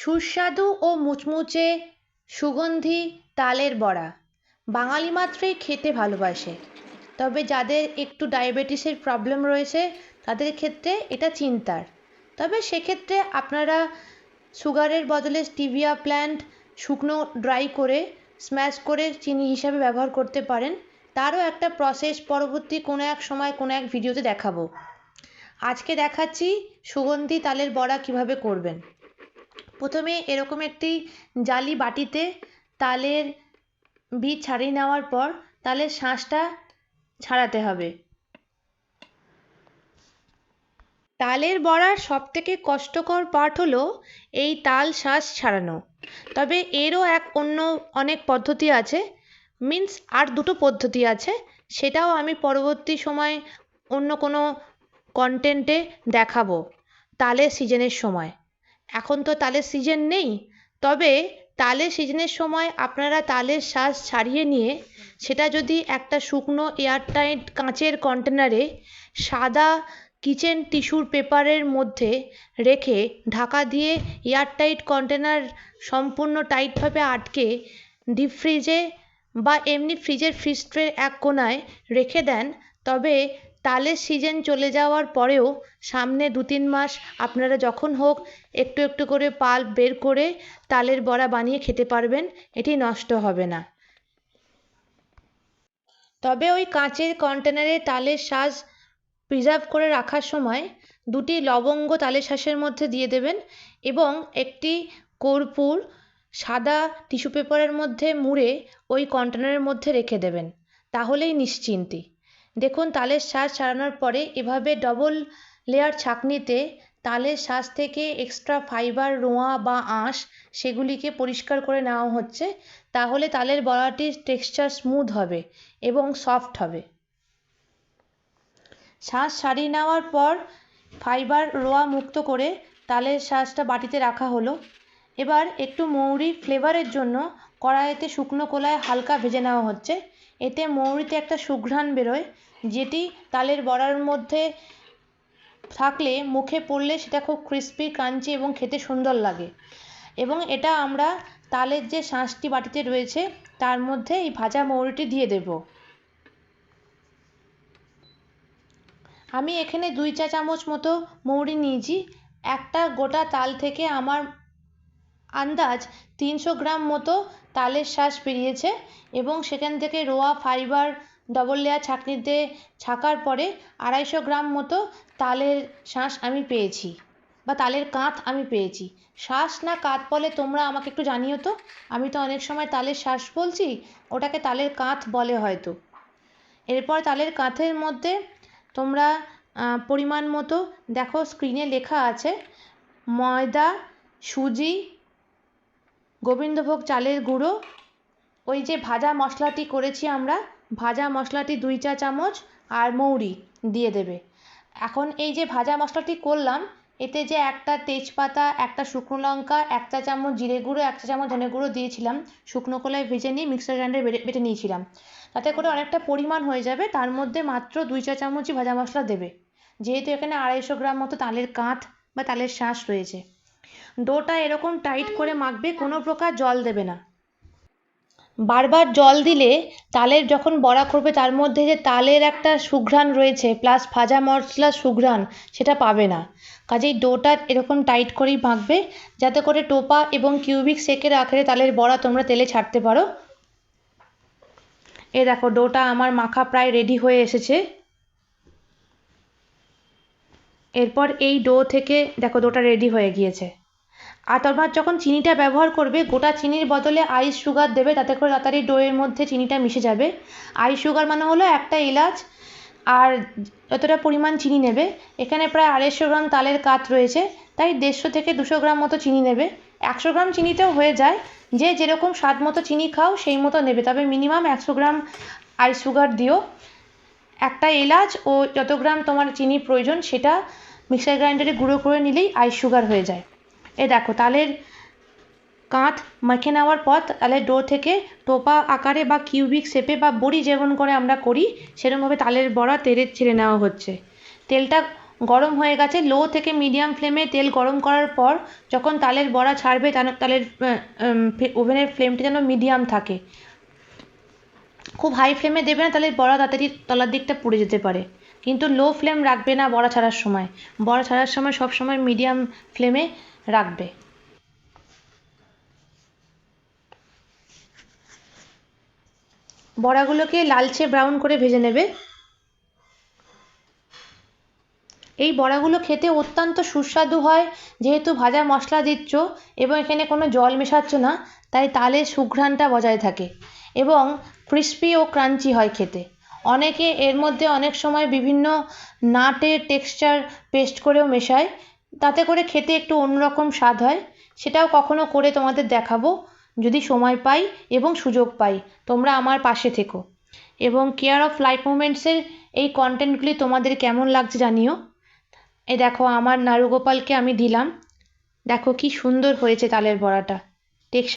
সুস্বাদু ও মুচমুচে সুগন্ধি তালের বড়া। বাঙালি মাত্রই খেতে ভালোবাসে। তবে যাদের একটু ডায়াবেটিসের প্রবলেম রয়েছে, তাদের ক্ষেত্রে এটা চিন্তার। তবে সেক্ষেত্রে আপনারা সুগারের বদলে স্টিভিয়া প্ল্যান্ট শুকনো ড্রাই করে, স্ম্যাশ করে চিনি হিসাবে ব্যবহার করতে পারেন। তারও একটা প্রসেস পরবর্তী কোনো এক সময় কোনো এক ভিডিওতে দেখাবো। আজকে দেখাচ্ছি সুগন্ধি তালের বড়া কীভাবে করবেন। প্রথমে এরকম একটি জালি বাটিতে তালের বীজ ছাড়িয়ে নেওয়ার পর তালের শাঁসটা ছাড়াতে হবে। তালের বড়ার সবথেকে কষ্টকর পার্ট হলো এই তাল শাঁস ছাড়ানো। তবে এরও এক অন্য অনেক পদ্ধতি আছে মিন্স আর দুটো পদ্ধতি আছে, সেটাও আমি পরবর্তী সময় অন্য কোনো কন্টেন্টে দেখাবো, তালের সিজনের সময়। এখন তো তালের সিজন নেই। তবে তালের সিজনের সময় আপনারা তালের শাঁস ছাড়িয়ে নিয়ে, সেটা যদি একটা শুকনো এয়ারটাইট কাঁচের কন্টেনারে সাদা কিচেন টিস্যুর পেপারের মধ্যে রেখে ঢাকা দিয়ে এয়ারটাইট কন্টেনার সম্পূর্ণ টাইটভাবে আটকে ডিপ ফ্রিজে বা এমনি ফ্রিজের ফ্রিজ এক কোণায় রেখে দেন, তবে তালের সিজন চলে যাওয়ার পরেও সামনে দু তিন মাস আপনারা যখন হোক একটু একটু করে পাল্প বের করে তালের বড়া বানিয়ে খেতে পারবেন, এটি নষ্ট হবে না। তবে ওই কাঁচের কন্টেনারে তালের শাঁস প্রিজার্ভ করে রাখার সময় দুটি লবঙ্গ তালের শাঁসের মধ্যে দিয়ে দেবেন এবং একটি কর্পূর সাদা টিস্যু পেপারের মধ্যে মুড়ে ওই কন্টেনারের মধ্যে রেখে দেবেন, তাহলেই নিশ্চিন্তি। দেখুন, তালের শাঁস ছাড়ানোর পরে এভাবে ডবল লেয়ার ছাঁকনিতে তালের শাঁস থেকে এক্সট্রা ফাইবার রোঁয়া বা আঁশ সেগুলিকে পরিষ্কার করে নেওয়া হচ্ছে। তাহলে তালের বড়াটির টেক্সচার স্মুথ হবে এবং সফট হবে। শাঁস ছাড়িয়ে নেওয়ার পর ফাইবার রোঁয়া মুক্ত করে তালের শাঁসটা বাটিতে রাখা হলো। এবার একটু মৌরি ফ্লেভারের জন্য কড়াইতে শুকনো কলায় হালকা ভেজে নেওয়া হচ্ছে। এতে মৌরিতে একটা সুঘ্রাণ বেরোয়, যেটি তালের বড়ার মধ্যে থাকলে মুখে পড়লে সেটা খুব ক্রিস্পি ক্রাঞ্চি এবং খেতে সুন্দর লাগে। এবং এটা আমরা তালের যে শাঁসটি বাটিতে রয়েছে, তার মধ্যে এই ভাজা মৌরিটি দিয়ে দেব। আমি এখানে দুই চা চামচ মতো মৌরি নিয়েছি। একটা গোটা তাল থেকে আমার আন্দাজ তিনশো গ্রাম মতো তালের শাঁস বেরিয়েছে এবং সেখান থেকে রোয়া ফাইবার ডবল লেয়ার ছাঁকনিতে ছাকার পরে আড়াইশো গ্রাম মতো তালের শাঁস আমি পেয়েছি বা তালের কাঁথ আমি পেয়েছি। শাঁস না কাঁথ বলে তোমরা আমাকে একটু জানিও তো? আমি তো অনেক সময় তালের শাঁস বলছি, ওটাকে তালের কাঁথ বলে হয়তো। এরপর তালের কাঁথের মধ্যে তোমরা পরিমাণ মতো দেখো স্ক্রিনে লেখা আছে, ময়দা, সুজি গোবিন্দভোগ চালের গুঁড়ো, ওই যে ভাজা মশলাটি করেছি আমরা, ভাজা মশলাটি দুই চা চামচ আর মৌরি দিয়ে দেবে। এখন এই যে ভাজা মশলাটি করলাম, এতে যে একটা তেজপাতা, একটা শুকনো লঙ্কা, এক চা চামচ জিরে গুঁড়ো, এক চা চামচ ধনে গুঁড়ো দিয়েছিলাম, শুকনো কলায় ভেজে নিয়ে মিক্সার গ্রাইন্ডারে বেটে নিয়েছিলাম। তাতে করে অনেকটা পরিমাণ হয়ে যাবে, তার মধ্যে মাত্র দুই চা চামচই ভাজা মশলা দেবে। যেহেতু এখানে আড়াইশো গ্রাম মতো তালের কাঁথ বা তালের শাঁস রয়েছে। ডোটা এরকম টাইট করে মাখবে, কোনো প্রকার জল দেবে না। বারবার জল দিলে তালের যখন বড়া করবে তার মধ্যে যে তালের একটা সুঘ্রাণ রয়েছে প্লাস ভাজা মশলার সুঘ্রাণ, সেটা পাবে না। কাজেই ডোটা এরকম টাইট করেই মাখবে, যাতে করে টোপা এবং কিউবিক সেকের আকারে তালের বড়া তোমরা তেলে ছাড়তে পারো। এ দেখো ডোটা আমার মাখা প্রায় রেডি হয়ে এসেছে। এরপর এই ডো থেকে, দেখো ডোটা রেডি হয়ে গিয়েছে। আর তোমরা যখন চিনিটা ব্যবহার করবে, গোটা চিনির বদলে আইস সুগার দেবে, তাতে করে তাড়াতাড়ি ডোয়ের মধ্যে চিনিটা মিশে যাবে। আইস সুগার মানে হলো একটা এলাচ আর যতটা পরিমাণ চিনি নেবে। এখানে প্রায় আড়াইশো গ্রাম তালের কাত রয়েছে, তাই দেড়শো থেকে দুশো গ্রাম মতো চিনি নেবে। একশো গ্রাম চিনিতেও হয়ে যায়, যে যেরকম স্বাদ মতো চিনি খাও, সেই মতো নেবে। তবে মিনিমাম একশো গ্রাম আইস সুগার দিও। একটা এলাচ ও যত গ্রাম তোমার চিনি প্রয়োজন, সেটা মিক্সার গ্রাইন্ডারে গুঁড়ো করে নিলেই আইস সুগার হয়ে যায়। এ দেখো, তালের কাঁথ মেখে নেওয়ার পর তালের ডো থেকে টোপা আকারে বা কিউবিক শেপে বা বড়ি যেমন করে আমরা করি, সেরকমভাবে তালের বড়া তেলে ছেড়ে নেওয়া হচ্ছে। তেলটা গরম হয়ে গেছে, লো থেকে মিডিয়াম ফ্লেমে তেল গরম করার পর যখন তালের বড়া ছাড়বে যেন তালের ওভেনের ফ্লেমটি যেন মিডিয়াম থাকে। খুব হাই ফ্লেমে দেবে না তাহলে বড়া তাড়াতাড়ি তলার দিকটা পুড়ে যেতে পারে। কিন্তু লো ফ্লেম রাখবে না বড়া ছাড়ার সময়। বড়া ছাড়ার সময় সব সময় মিডিয়াম ফ্লেমে রাখবে। বড়াগুলোকে লালচে ব্রাউন করে ভেজে নেবে। এই বড়াগুলো খেতে অত্যন্ত সুস্বাদু হয়, যেহেতু ভাজা মশলা দিচ্ছ এবং এখানে কোনো জল মেশাচ্ছ না, তাই তালের সুঘ্রাণটা বজায় থাকে এবং ক্রিস্পি ও ক্রাঞ্চি হয় খেতে। অনেকে এর মধ্যে অনেক সময় বিভিন্ন নাটের টেক্সচার পেস্ট করেও মেশায় তাতে করে খেতে একটু অন্যরকম স্বাদ হয়। সেটাও কখনো করে তোমাদের দেখাবো, যদি সময় পাই এবং সুযোগ পাই। তোমরা আমার পাশে থেকো। এবং কেয়ার অফ লাইফ মুমেন্টসের এই কন্টেন্টগুলি তোমাদের কেমন লাগছে জানিও। এ দেখো, আমার নারুগোপালকে আমি দিলাম। দেখো কি সুন্দর হয়েছে তালের বড়াটা। টেক্সচার